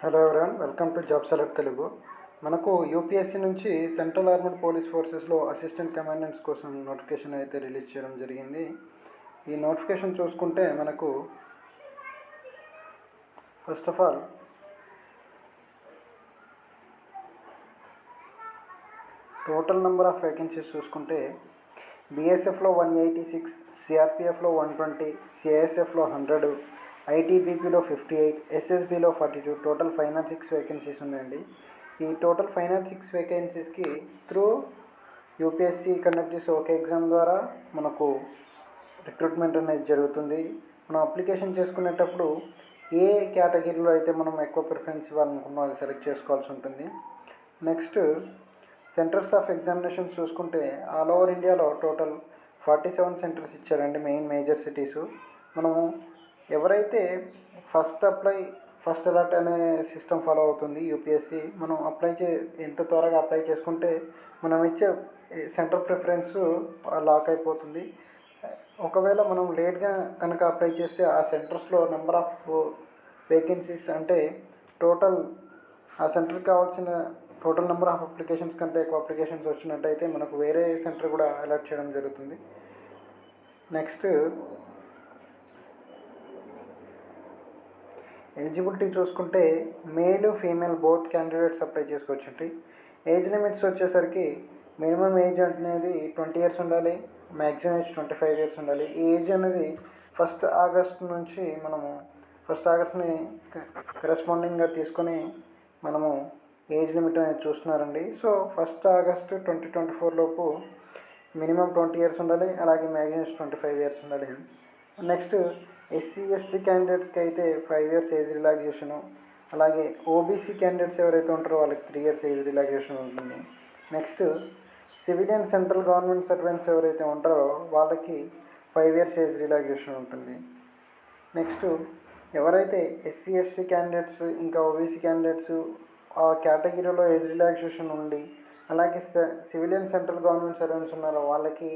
Hello everyone welcome to job select Telugu మనకు UPSC నుంచి central armed police ఫోర్సెస్లో assistant commandants కోసం notification అయితే రిలీజ్ చేయడం జరిగింది. ఈ నోటిఫికేషన్ చూసుకుంటే మనకు first of all total number of vacancies చూసుకుంటే బీఎస్ఎఫ్లో వన్ ఎయిటీ సిక్స్ సిఆర్పిఎఫ్లో వన్ ట్వంటీ సిఐఎస్ఎఫ్లో హండ్రెడ్ ఐటీబీపీలో fifty eight ఎస్ఎస్బిలో forty two total five nought six vacancies ఉన్నాయండి. ఈ టోటల్ ఫైవ్ నాట్ సిక్స్ వేకెన్సీస్కి త్రూ యూపీఎస్సీ కండక్ట్ చేసే ఒక ఎగ్జామ్ ద్వారా మనకు రిక్రూట్మెంట్ అనేది జరుగుతుంది. మనం అప్లికేషన్ చేసుకునేటప్పుడు ఏ కేటగిరీలో అయితే మనం ఎక్కువ ప్రిఫరెన్స్ ఇవ్వాలనుకున్నామో అది సెలెక్ట్ చేసుకోవాల్సి ఉంటుంది. నెక్స్ట్ సెంటర్స్ ఆఫ్ ఎగ్జామినేషన్స్ చూసుకుంటే ఆల్ ఓవర్ ఇండియాలో టోటల్ ఫార్టీ సెవెన్ సెంటర్స్ ఇచ్చారండి మెయిన్ మేజర్ సిటీసు. మనము ఎవరైతే ఫస్ట్ అప్లై ఫస్ట్ అలాట్ అనే సిస్టమ్ ఫాలో అవుతుంది యూపీఎస్సి మనం అప్లై చే ఎంత త్వరగా అప్లై చేసుకుంటే మనం ఇచ్చే సెంటర్ ప్రిఫరెన్స్ లాక్ అయిపోతుంది. ఒకవేళ మనం లేట్గా కనుక అప్లై చేస్తే ఆ సెంటర్స్లో నెంబర్ ఆఫ్ వేకెన్సీస్ అంటే టోటల్ ఆ సెంటర్కి కావాల్సిన టోటల్ నెంబర్ ఆఫ్ అప్లికేషన్స్ కంటే ఎక్కువ అప్లికేషన్స్ వచ్చినట్టయితే మనకు వేరే సెంటర్ కూడా అలర్ట్ చేయడం జరుగుతుంది. నెక్స్ట్ ఎలిజిబిలిటీ చూసుకుంటే male female both candidates apply చేసుకోవచ్చండి. ఏజ్ లిమిట్స్ వచ్చేసరికి మినిమం ఏజ్ అనేది ట్వంటీ ఇయర్స్ ఉండాలి maximum age twenty five years ఉండాలి. ఈ ఏజ్ అనేది ఫస్ట్ ఆగస్ట్ నుంచి మనము ఫస్ట్ ఆగస్ట్ని కరెస్పాండింగ్గా తీసుకొని మనము ఏజ్ లిమిట్ అనేది చూస్తున్నారండి. So first August twenty twenty four లోపు మినిమం ట్వంటీ ఇయర్స్ ఉండాలి అలాగే మ్యాక్సిమం ట్వంటీ ఫైవ్ ఇయర్స్ ఉండాలి. నెక్స్ట్ ఎస్సీ ఎస్టీ క్యాండిడేట్స్కి అయితే ఫైవ్ ఇయర్స్ ఏజ్ రిలాక్సేషను అలాగే ఓబీసీ క్యాండిడేట్స్ ఎవరైతే ఉంటారో వాళ్ళకి త్రీ ఇయర్స్ ఏజ్ రిలాక్సేషన్ ఉంటుంది. Next civilian central government servants ఎవరైతే ఉంటారో వాళ్ళకి ఫైవ్ ఇయర్స్ ఏజ్ రిలాక్సేషన్ ఉంటుంది. నెక్స్ట్ ఎవరైతే ఎస్సీ ఎస్టీ క్యాండిడేట్స్ ఇంకా ఓబీసీ క్యాండిడేట్స్ ఆ కేటగిరీలో ఏజ్ రిలాక్సేషన్ ఉండి అలాగే సివిలియన్ సెంట్రల్ గవర్నమెంట్ సర్వెంట్స్ ఉన్నారో వాళ్ళకి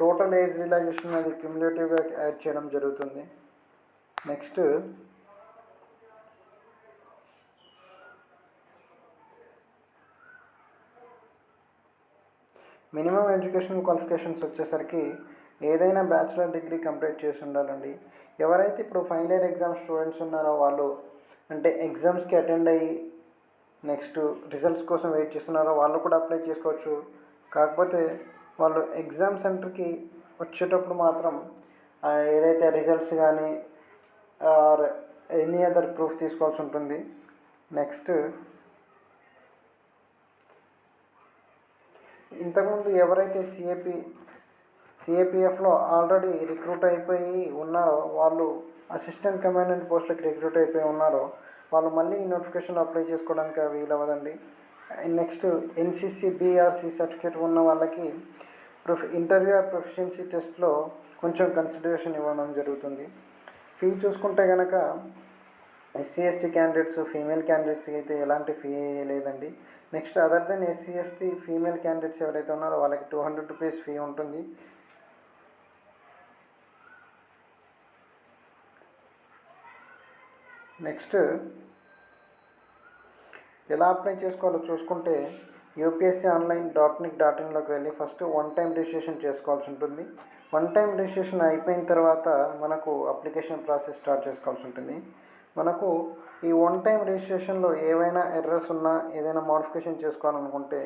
టోటల్ ఏజ్ రిలాక్సేషన్ అది క్యుములేటివ్గా యాడ్ చేయడం జరుగుతుంది. నెక్స్ట్ మినిమం ఎడ్యుకేషన్ క్వాలిఫికేషన్స్ వచ్చేసరికి ఏదైనా బ్యాచిలర్ డిగ్రీ కంప్లీట్ చేసి ఉండాలండి. ఎవరైతే ఇప్పుడు ఫైనల్ ఇయర్ ఎగ్జామ్ స్టూడెంట్స్ ఉన్నారో వాళ్ళు అంటే ఎగ్జామ్స్కి అటెండ్ అయ్యి నెక్స్ట్ రిజల్ట్స్ కోసం వెయిట్ చేస్తున్నారో వాళ్ళు కూడా అప్లై చేసుకోవచ్చు. కాకపోతే వాళ్ళు ఎగ్జామ్ సెంటర్కి వచ్చేటప్పుడు మాత్రం ఏదైతే రిజల్ట్స్ కానీ ఆర్ ఎనీ అదర్ ప్రూఫ్ తీసుకోవాల్సి ఉంటుంది. నెక్స్ట్ ఇంతకుముందు ఎవరైతే సిఏపి సిఏపిఎఫ్లో ఆల్రెడీ రిక్రూట్ అయిపోయి ఉన్నారో వాళ్ళు అసిస్టెంట్ కమాండెంట్ పోస్ట్లకి రిక్రూట్ అయిపోయి ఉన్నారో వాళ్ళు మళ్ళీ ఈ నోటిఫికేషన్ అప్లై చేసుకోవడానికి వీలవ్వదండి. Next NCC B or C certificate ఉన్న వాళ్ళకి ప్రొఫ్ ఇంటర్వ్యూ ఆర్ ప్రొఫిషియన్సీ టెస్ట్లో కొంచెం కన్సిడరేషన్ ఇవ్వడం జరుగుతుంది. ఫీ చూసుకుంటే కనుక ఎస్సీ ఎస్టీ క్యాండిడేట్స్ ఫీమేల్ క్యాండిడేట్స్కి అయితే ఎలాంటి ఫీ లేదండి. Next other than SC ST female candidates ఎవరైతే ఉన్నారో వాళ్ళకి టూ హండ్రెడ్ రూపీస్ ఫీ ఉంటుంది. నెక్స్ట్ ఎలా అప్లై చేసుకోవాలో చూసుకుంటే UPSC online dot nic dot ఇన్లోకి వెళ్ళి ఫస్ట్ వన్ టైం రిజిస్ట్రేషన్ చేసుకోవాల్సి ఉంటుంది. వన్ టైం రిజిస్ట్రేషన్ అయిపోయిన తర్వాత మనకు అప్లికేషన్ ప్రాసెస్ స్టార్ట్ చేసుకోవాల్సి ఉంటుంది. మనకు ఈ వన్ టైం రిజిస్ట్రేషన్లో ఏవైనా ఎర్రర్స్ ఉన్నా ఏదైనా మోడిఫికేషన్ చేసుకోవాలనుకుంటే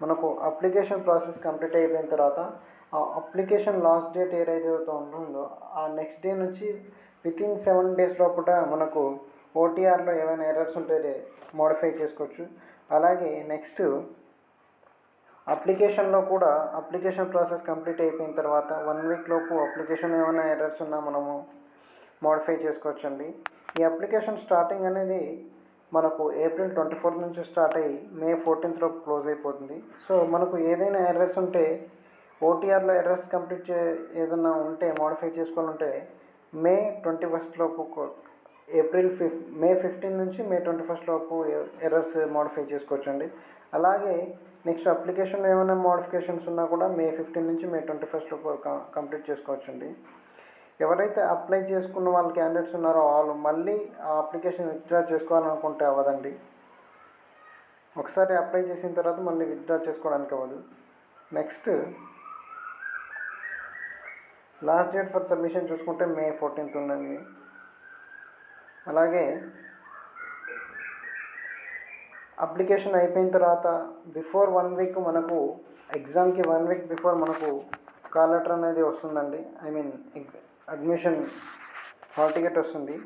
మనకు అప్లికేషన్ ప్రాసెస్ కంప్లీట్ అయిపోయిన తర్వాత ఆ అప్లికేషన్ లాస్ట్ డేట్ ఏదైతే ఉంటుందో ఆ నెక్స్ట్ డే నుంచి విత్ ఇన్ సెవెన్ డేస్ లోపల మనకు ఓటీఆర్లో ఏమైనా ఎర్రర్స్ ఉంటే మోడిఫై చేసుకోవచ్చు. అలాగే నెక్స్ట్ అప్లికేషన్లో కూడా అప్లికేషన్ ప్రాసెస్ కంప్లీట్ అయిపోయిన తర్వాత వన్ వీక్ లోపు అప్లికేషన్ ఏమైనా ఎర్రర్స్ ఉన్నా మనము మోడిఫై చేసుకోవచ్చండి. ఈ అప్లికేషన్ స్టార్టింగ్ అనేది మనకు ఏప్రిల్ ట్వంటీ ఫోర్త్ నుంచి స్టార్ట్ అయ్యి మే ఫోర్టీన్త్ లోపు క్లోజ్ అయిపోతుంది. సో మనకు ఏదైనా ఎర్రర్స్ ఉంటే ఓటీఆర్లో ఎర్రర్స్ కంప్లీట్ చే ఏదైనా ఉంటే మోడిఫై చేసుకోవాలంటే మే ట్వంటీ ఫస్ట్ లోపు ఏప్రిల్ ఫిఫ్ మే ఫిఫ్టీన్ నుంచి మే ట్వంటీ ఫస్ట్ లోపు ఎర్రర్స్ మోడిఫై చేసుకోవచ్చండి. అలాగే నెక్స్ట్ అప్లికేషన్లో ఏమైనా మోడిఫికేషన్స్ ఉన్నా కూడా మే ఫిఫ్టీన్ నుంచి మే ట్వంటీ ఫస్ట్ లోపు కంప్లీట్ చేసుకోవచ్చండి. ఎవరైతే అప్లై చేసుకున్న వాళ్ళ క్యాండిడేట్స్ ఉన్నారో వాళ్ళు మళ్ళీ ఆ అప్లికేషన్ విత్డ్రా చేసుకోవాలనుకుంటే అవ్వదండి. ఒకసారి అప్లై చేసిన తర్వాత మళ్ళీ విత్డ్రా చేసుకోవడానికి అవ్వదు. Next last date for submission చూసుకుంటే మే ఫోర్టీన్త్ ఉందండి. అలాగే అప్లికేషన్ అయిపోయిన తర్వాత బిఫోర్ వన్ వీక్ మనకు ఎగ్జామ్కి వన్ వీక్ బిఫోర్ మనకు కాల్ లెటర్ అనేది వస్తుందండి. I mean admission hall ticket వస్తుంది.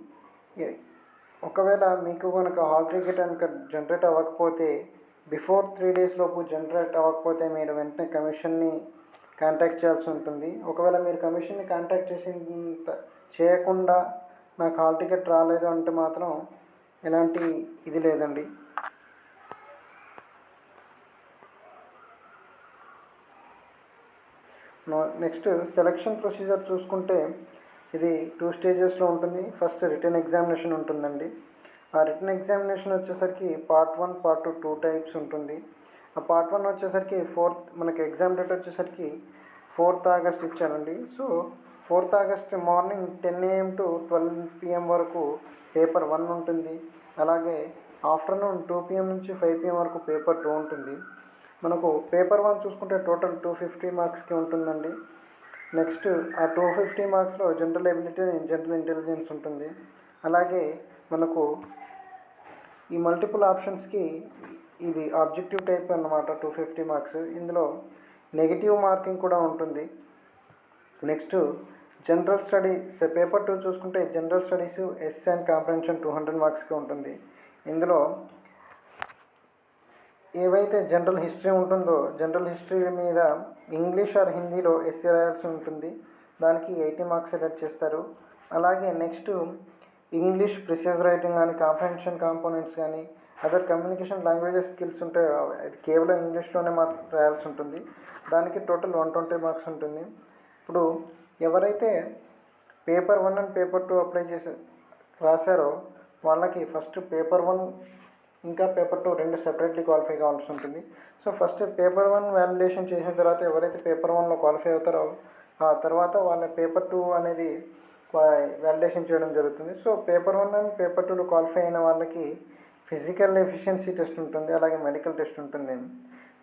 ఒకవేళ మీకు కనుక హాల్ టికెట్ కనుక జనరేట్ అవ్వకపోతే బిఫోర్ త్రీ డేస్ లోపు జనరేట్ అవ్వకపోతే మీరు వెంటనే కమిషన్ని కాంటాక్ట్ చేయాల్సి ఉంటుంది. ఒకవేళ మీరు కమిషన్ని కాంటాక్ట్ చేసిన చేయకుండా నాకు హాల్ టికెట్ రాలేదు అంటే మాత్రం ఎలాంటి ఇది లేదండి. నెక్స్ట్ సెలక్షన్ ప్రొసీజర్ చూసుకుంటే ఇది టూ స్టేజెస్లో ఉంటుంది. ఫస్ట్ రిటర్న్ ఎగ్జామినేషన్ ఉంటుందండి. ఆ రిటర్న్ ఎగ్జామినేషన్ వచ్చేసరికి part one part two two types ఉంటుంది. ఆ పార్ట్ వన్ వచ్చేసరికి ఫోర్త్ మనకి ఎగ్జామ్ డేట్ వచ్చేసరికి ఫోర్త్ ఆగస్ట్ ఇచ్చారండి. So fourth August morning ten AM to twelve PM వరకు పేపర్ వన్ ఉంటుంది. అలాగే ఆఫ్టర్నూన్ టూ పిఎం నుంచి ఫైవ్ పిఎం వరకు పేపర్ టూ ఉంటుంది. మనకు పేపర్ వన్ చూసుకుంటే టోటల్ టూ ఫిఫ్టీ మార్క్స్కి ఉంటుందండి. నెక్స్ట్ ఆ టూ ఫిఫ్టీ మార్క్స్లో జనరల్ ఎబిలిటీ జనరల్ ఇంటెలిజెన్స్ ఉంటుంది. అలాగే మనకు ఈ మల్టిపుల్ ఆప్షన్స్కి ఇది ఆబ్జెక్టివ్ టైప్ అన్నమాట టూ ఫిఫ్టీ మార్క్స్ ఇందులో నెగిటివ్ మార్కింగ్ కూడా ఉంటుంది. Next general studies paper two చూసుకుంటే general studies S and comprehension two hundred మార్క్స్కి ఉంటుంది. ఇందులో ఏవైతే జనరల్ హిస్టరీ ఉంటుందో జనరల్ హిస్టరీ మీద ఇంగ్లీష్ ఆర్ హిందీలో ఎస్సీ రాయాల్సి ఉంటుంది. దానికి ఎయిటీ మార్క్స్ సెలెక్ట్ చేస్తారు. అలాగే నెక్స్ట్ ఇంగ్లీష్ ప్రిసైజ్ రైటింగ్ కానీ కాంప్రహెన్షన్ కాంపోనెంట్స్ కానీ అదర్ కమ్యూనికేషన్ లాంగ్వేజెస్ స్కిల్స్ ఉంటే అది కేవలం ఇంగ్లీష్లోనే మాత్రం రాయాల్సి ఉంటుంది. దానికి టోటల్ వన్ ట్వంటీ మార్క్స్ ఉంటుంది. ఇప్పుడు ఎవరైతే paper one and paper two apply చేసి రాశారో వాళ్ళకి ఫస్ట్ పేపర్ వన్ ఇంకా పేపర్ టూ రెండు సెపరేట్లీ క్వాలిఫై కావాల్సి ఉంటుంది. So first paper one validation చేసిన తర్వాత ఎవరైతే పేపర్ వన్లో క్వాలిఫై అవుతారో ఆ తర్వాత వాళ్ళ పేపర్ టూ అనేది వ్యాలిడేషన్ చేయడం జరుగుతుంది. So paper one and paper టూలో క్వాలిఫై అయిన వాళ్ళకి ఫిజికల్ ఎఫిషియన్సీ టెస్ట్ ఉంటుంది అలాగే మెడికల్ టెస్ట్ ఉంటుంది.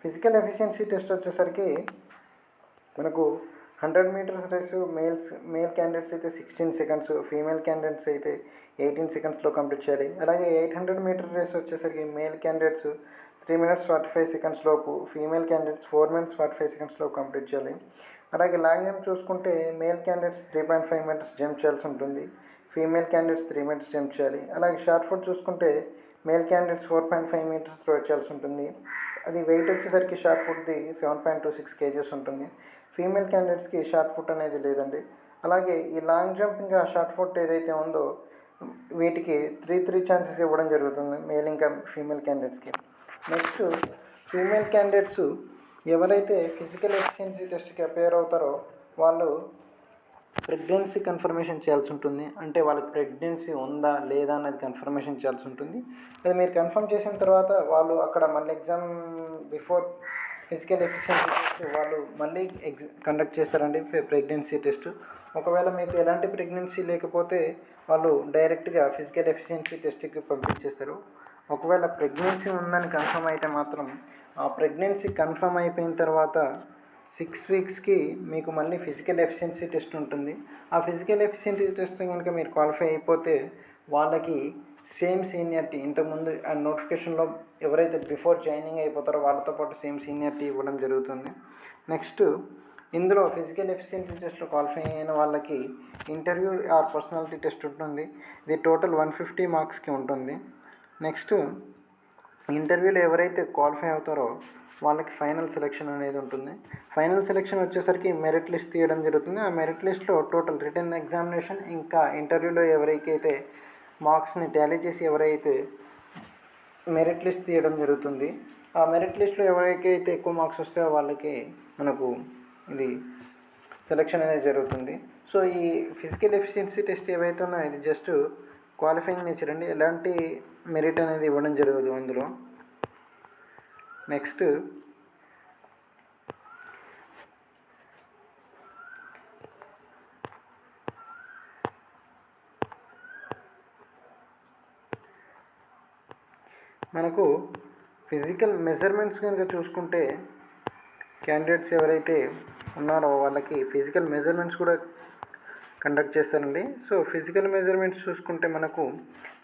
ఫిజికల్ ఎఫిషియన్సీ టెస్ట్ వచ్చేసరికి మనకు hundred metres race males male candidates అయితే సిక్స్టీన్ సెకండ్స్ ఫీమేల్ క్యాండిడేట్స్ అయితే ఎయిటీన్ సెకండ్స్లో కంప్లీట్ చేయాలి. అలాగే ఎయిట్ హండ్రెడ్ మీటర్ రేస్ వచ్చేసరికి male candidates three minutes forty five seconds లోపు female candidates four minutes forty five సెకండ్స్లో కంప్లీట్ చేయాలి. అలాగే లాంగ్ జంప్ చూసుకుంటే male candidates three point five minutes jump చేయాల్సి ఉంటుంది. Female candidates three minutes jump చేయాలి. అలాగే షార్ట్ ఫుట్ చూసుకుంటే male candidates four point five metres throw చేయాల్సి ఉంటుంది. అది వెయిట్ వచ్చేసరికి shot ఫుట్ది seven point two six KGs ఉంటుంది. ఫీమేల్ క్యాండిడేట్స్కి షార్ట్ ఫుట్ అనేది లేదండి. అలాగే ఈ లాంగ్ జంప్ ఇంకా షార్ట్ ఫుట్ ఏదైతే ఉందో వీటికి త్రీ త్రీ ఛాన్సెస్ ఇవ్వడం జరుగుతుంది మేల్ ఇంకా ఫీమేల్ క్యాండిడేట్స్కి. నెక్స్ట్ ఫీమేల్ క్యాండిడేట్స్ ఎవరైతే ఫిజికల్ ఎఫిషియన్సీ టెస్ట్కి అపేర్ అవుతారో వాళ్ళు ప్రెగ్నెన్సీ కన్ఫర్మేషన్ చేయాల్సి ఉంటుంది. అంటే వాళ్ళకి ప్రెగ్నెన్సీ ఉందా లేదా అనేది కన్ఫర్మేషన్ చేయాల్సి ఉంటుంది. అది మీరు కన్ఫర్మ్ చేసిన తర్వాత వాళ్ళు అక్కడ మళ్ళీ exam before physical efficiency test వాళ్ళు మళ్ళీ ఎగ్జ కండక్ట్ చేస్తారండి ప్రెగ్నెన్సీ టెస్ట్. ఒకవేళ మీకు ఎలాంటి ప్రెగ్నెన్సీ లేకపోతే వాళ్ళు డైరెక్ట్గా ఫిజికల్ ఎఫిషియన్సీ టెస్ట్కి పంపించేస్తారు. ఒకవేళ ప్రెగ్నెన్సీ ఉందని కన్ఫర్మ్ అయితే మాత్రం ఆ ప్రెగ్నెన్సీ కన్ఫర్మ్ అయిపోయిన తర్వాత సిక్స్ వీక్స్కి మీకు మళ్ళీ ఫిజికల్ ఎఫిషియన్సీ టెస్ట్ ఉంటుంది. ఆ ఫిజికల్ ఎఫిషియన్సీ టెస్ట్ కనుక మీరు క్వాలిఫై అయిపోతే వాళ్ళకి సేమ్ సీనియర్టీ ఇంతకుముందు ఆ నోటిఫికేషన్లో ఎవరైతే బిఫోర్ జాయినింగ్ అయిపోతారో వాళ్ళతో పాటు సేమ్ సీనియర్టీ ఇవ్వడం జరుగుతుంది. నెక్స్ట్ ఇందులో ఫిజికల్ ఎఫిషియన్సీ టెస్ట్లో క్వాలిఫై అయిన వాళ్ళకి ఇంటర్వ్యూ ఆర్ పర్సనాలిటీ టెస్ట్ ఉంటుంది. ఇది టోటల్ వన్ ఫిఫ్టీ మార్క్స్కి ఉంటుంది. నెక్స్ట్ ఇంటర్వ్యూలో ఎవరైతే క్వాలిఫై అవుతారో వాళ్ళకి ఫైనల్ సెలెక్షన్ అనేది ఉంటుంది. ఫైనల్ సెలెక్షన్ వచ్చేసరికి మెరిట్ లిస్ట్ తీయడం జరుగుతుంది. ఆ మెరిట్ లిస్ట్లో టోటల్ రిటర్న్ ఎగ్జామినేషన్ ఇంకా ఇంటర్వ్యూలో ఎవరికైతే మార్క్స్ని టాలీ చేసి ఎవరైతే మెరిట్ లిస్ట్ తీయడం జరుగుతుంది ఆ మెరిట్ లిస్ట్లో ఎవరికైతే ఎక్కువ మార్క్స్ వస్తాయో వాళ్ళకి మనకు ఇది సెలక్షన్ అనేది జరుగుతుంది. సో ఈ ఫిజికల్ ఎఫిషియన్సీ టెస్ట్ ఏవైతే ఉన్నాయో ఇది జస్ట్ క్వాలిఫైయింగ్ నేచర్ అండి. ఎలాంటి మెరిట్ అనేది ఇవ్వడం జరగదు అందులో నెక్స్ట్ మనకు ఫిజికల్ మెజర్మెంట్స్ కనుక చూసుకుంటే క్యాండిడేట్స్ ఎవరైతే ఉన్నారో వాళ్ళకి ఫిజికల్ మెజర్మెంట్స్ కూడా కండక్ట్ చేస్తారండి. సో ఫిజికల్ మెజర్మెంట్స్ చూసుకుంటే మనకు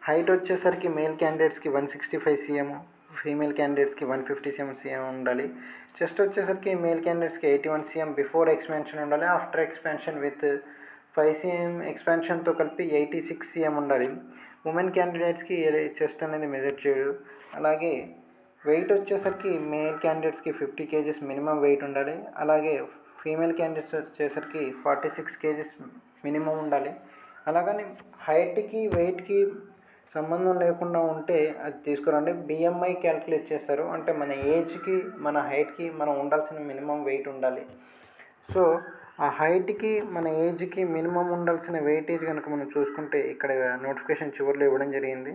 హైట్ వచ్చేసరికి మేల్ క్యాండిడేట్స్కి one sixty five CM female క్యాండిడేట్స్కి వన్ ఫిఫ్టీ సీఎం సీఎం ఉండాలి. చెస్ట్ వచ్చేసరికి మేల్ క్యాండిడేట్స్కి eighty one CM before expansion ఉండాలి. After expansion with five CM ఎక్స్పెన్షన్తో కలిపి ఎయిటీ సిక్స్ సీఎం ఉండాలి. ఉమెన్ క్యాండిడేట్స్కి చెస్ట్ అనేది మెజర్ చేయడు. అలాగే వెయిట్ వచ్చేసరికి మేల్ క్యాండిడేట్స్కి ఫిఫ్టీ కేజీస్ మినిమం వెయిట్ ఉండాలి. అలాగే ఫీమేల్ క్యాండిడేట్స్ వచ్చేసరికి ఫార్టీ సిక్స్ కేజీస్ మినిమం ఉండాలి. అలాగని హైట్కి వెయిట్కి సంబంధం లేకుండా ఉంటే అది తీసుకురండి. బిఎంఐ క్యాలిక్యులేట్ చేస్తారు. అంటే మన ఏజ్కి మన హైట్కి మనం ఉండాల్సిన మినిమం వెయిట్ ఉండాలి. సో ఆ హైట్కి మన ఏజ్కి మినిమం ఉండాల్సిన వెయిటేజ్ కనుక మనం చూసుకుంటే ఇక్కడ నోటిఫికేషన్ చివరిలో ఇవ్వడం జరిగింది.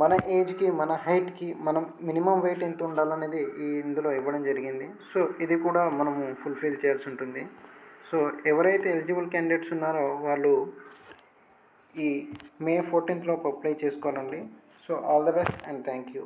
మన ఏజ్కి మన హైట్కి మనం మినిమం వెయిట్ ఎంత ఉండాలనేది ఈ ఇందులో ఇవ్వడం జరిగింది. సో ఇది కూడా మనము ఫుల్ఫిల్ చేయాల్సి ఉంటుంది. సో ఎవరైతే ఎలిజిబుల్ క్యాండిడేట్స్ ఉన్నారో వాళ్ళు ఈ మే ఫోర్టీన్త్ లోపు అప్లై చేసుకోనండి so all the best and thank you.